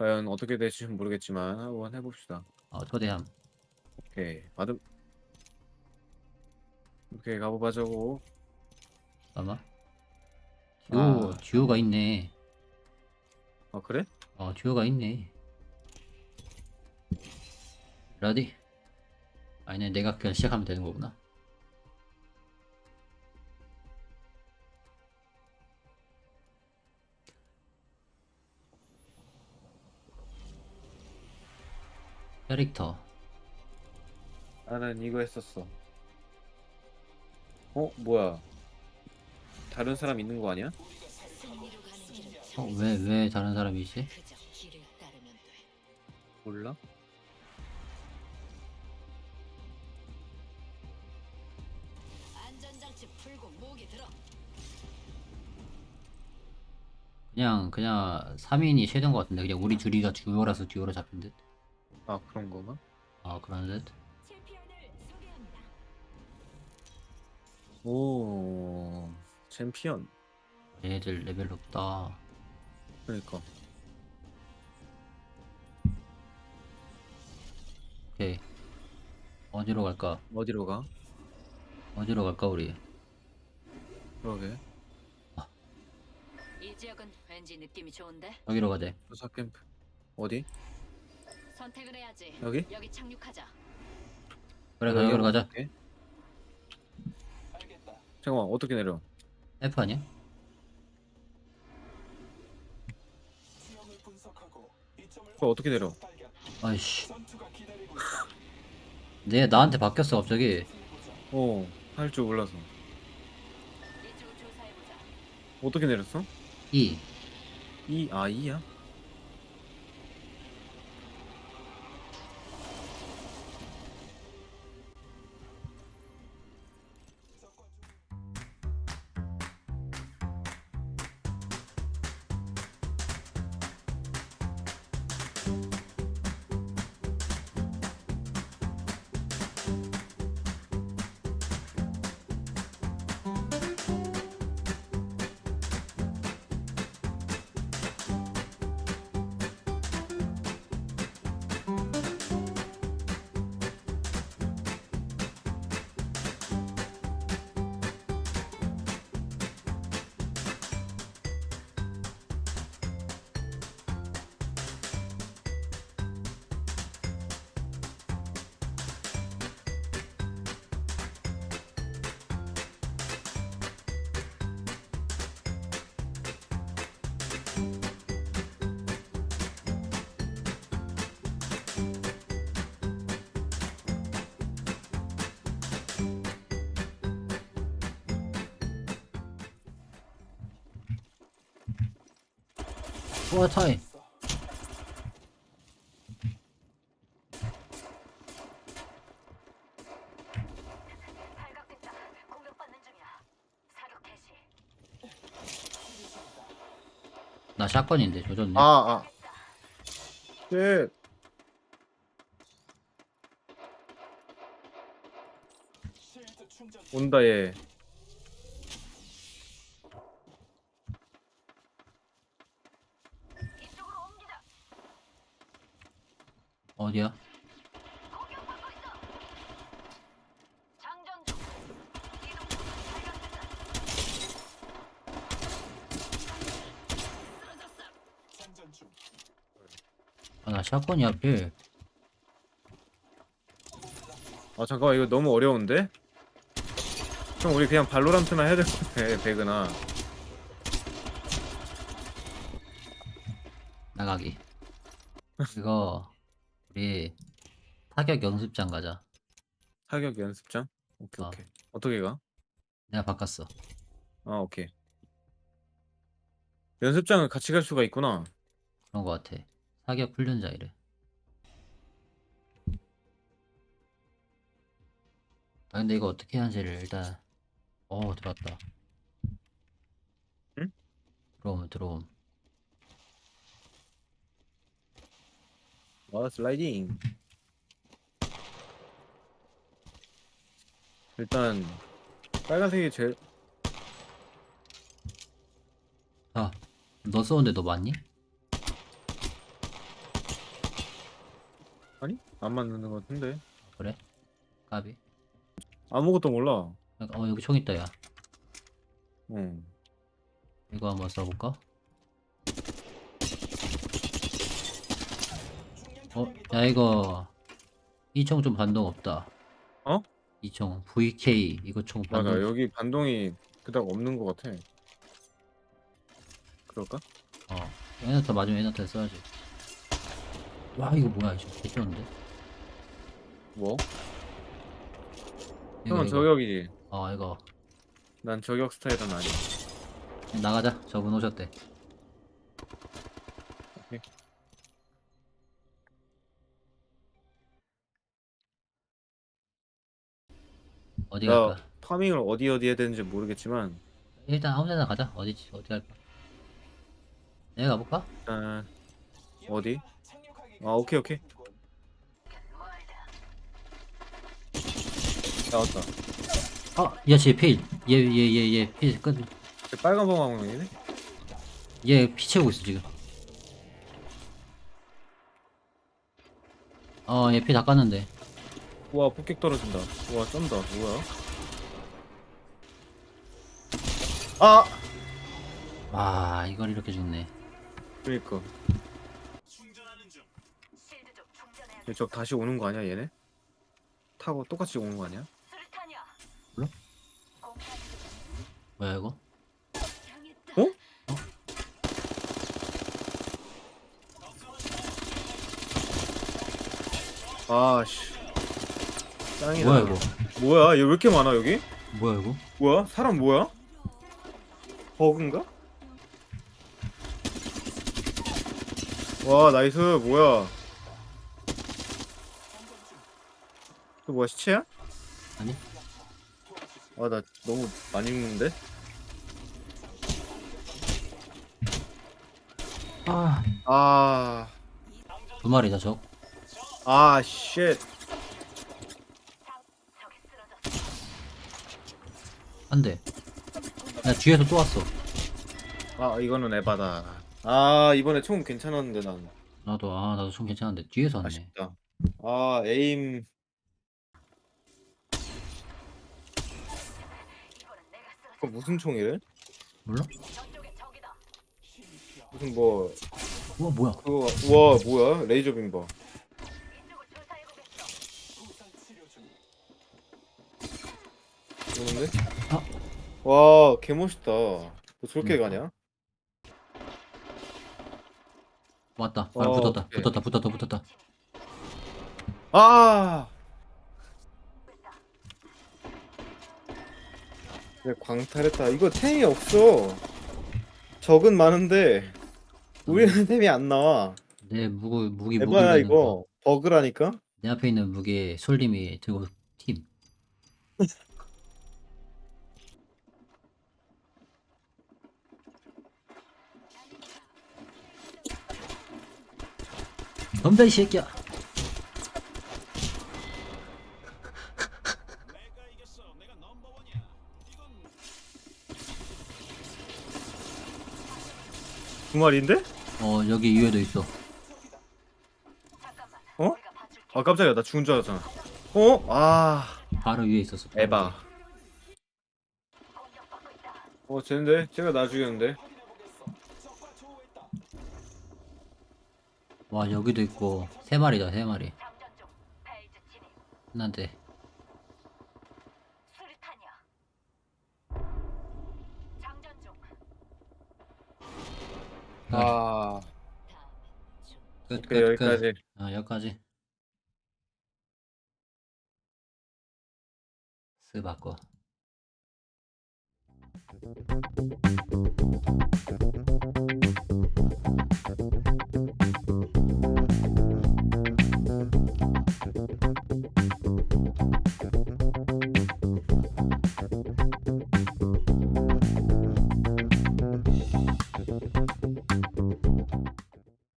과연 어떻게 될지 모르겠지만 한번 해봅시다. 어 초대함 오케이 받음. 오케이 가보자고. 잠깐만 듀오 아. 듀오가 있네 아 그래? 어 듀오가 있네 레디 아니네 내가 그냥 시작하면 되는 거구나 캐릭터 나는 이거 했었어. 어 뭐야? 다른 사람 있는 거 아니야? 어 왜 왜 다른 사람이지? 몰라? 그냥 그냥 3인이 최대인 것 같은데 그냥 우리 둘이가 듀오라서 듀오로 잡힌 듯? 아 그런 거가? 아 그런 듯? 챔피언을 소개합니다. 오 챔피언. 얘들 레벨 높다 그러니까 오케이 어디로 갈까? 어디로 가? 어디로 갈까 우리? 그러게. 이 지역은 왠지 느낌이 좋은데? 여기로 가자 조사 캠프. 어디? 선택을 해야지. 여기? 여기 착륙하자. 그래 여기로 여기로 가자 갈게. 잠깐만 어떻게 내려? F 아니야? 그거 어떻게 내려? 아이씨 내 나한테 바뀌었어 갑자기 어, 할 줄 몰라서. 이쪽 조사해보자. 어떻게 내렸어? E 이, 아, 이야? 와 개시. 나 샷건인데 조졌네 아, 아. 쉣. 온다 얘. 이쪽으로 옮기자. 어디야? 공격받고 있어. 장전 중. 이동 중. 발각됐다. 쓰러졌어. 아나 샷건이 하필. 아 잠깐만 이거 너무 어려운데? 형 우리 그냥 발로란트나 해야 될 것 같아 배그나. 나가기. 이거 우리 타격 연습장 가자. 타격 연습장? 오케이 어. 오케이. 어떻게 가? 내가 바꿨어. 아 오케이. 연습장을 같이 갈 수가 있구나. 그런 거 같아 타격 훈련자 이래 아 근데 이거 어떻게 하는지를 일단 어 들어왔다 응? 들어오면 들어옴 와 슬라이딩 일단 빨간색이 제일 아, 너 쏘는데 너 맞니? 안 맞는 것 같은데 그래? 까비. 아무것도 몰라 어 여기 총 있다 야. 응 이거 한번 써볼까? 어, 야 이거 이 총 좀 반동 없다. 어? 이 총 VK 이거 총 맞아 반동. 여기 반동이 그닥 없는 것 같아 그럴까? 어, 에너터 맞으면 에너터 써야지. 와 이거 뭐야 이거 개쩌는데? 뭐? 이거 형은 이거. 저격이지 어 이거 난 저격 스타일은 아니야 나가자. 저분 오셨대. 오케이. 어디 나 갈까? 파밍을 어디 어디 해야 되는지 모르겠지만 일단 아무 데나 가자. 어디지? 어디 갈까? 내가 가볼까? 일단 어디? 아 오케이 오케이 나왔다 아, 야쟤 필. 얘얘 얘얘 필. 끝. 저 빨간 방황이네? 얘피 채우고 있어 지금. 어, 얘 피 다 깠는데. 우와 폭격 떨어진다 우와 쩐다 뭐야 아! 와, 이걸 이렇게 죽네. 그니까 얘저 다시 오는 거 아니야 얘네? 타고 똑같이 오는 거 아니야? 뭐야 이거? 당했다. 어? 아씨 짱이다 뭐야 이거? 뭐야 얘 왜 이렇게 많아 여기? 뭐야 이거? 뭐야? 사람 뭐야? 버그인가? 와 나이스 뭐야 그 뭐야 시체야? 아니? 아 나 너무 많이 죽는데? 아, 아... 두 마리다 적. 아 쉣. 한 대. 야 뒤에서 또 왔어. 아 이거는 에바다 아 이번에 총 괜찮았는데 난 나도 아 나도 좀 괜찮은데 뒤에서 왔네. 아쉽다 아 에임. 그거 무슨 총이래? 몰라? 무슨 뭐 우와 뭐야? 그거 우와 뭐야 레이저 조사해보겠어. 오는데? 아. 와 개멋있다 뭐 저렇게 그러니까. 가냐? 왔다. 말 어, 붙었다. 오케이. 붙었다. 붙었다. 붙었다. 아! 왜 광탈했다 이거 템이 없어 적은 많은데 우리는 템이 안 나와 내 무기 무기 무기 거. 이거 버그라니까? 내 앞에 있는 무기 솔님이 들고 팀. 덤벼 이 새끼야. 두 마리인데? 어 여기 위에도 있어. 어? 아 깜짝이야 나 죽은 줄 알았잖아 어? 아 바로 위에 있었어. 바로 에바. 어 쟤인데? 쟤가 나 죽였는데. 와 여기도 있고 세 마리다 세 마리. 한한테 아끝 오케이 끝 끝. 여기까지 아 여기까지. 스 바꿔.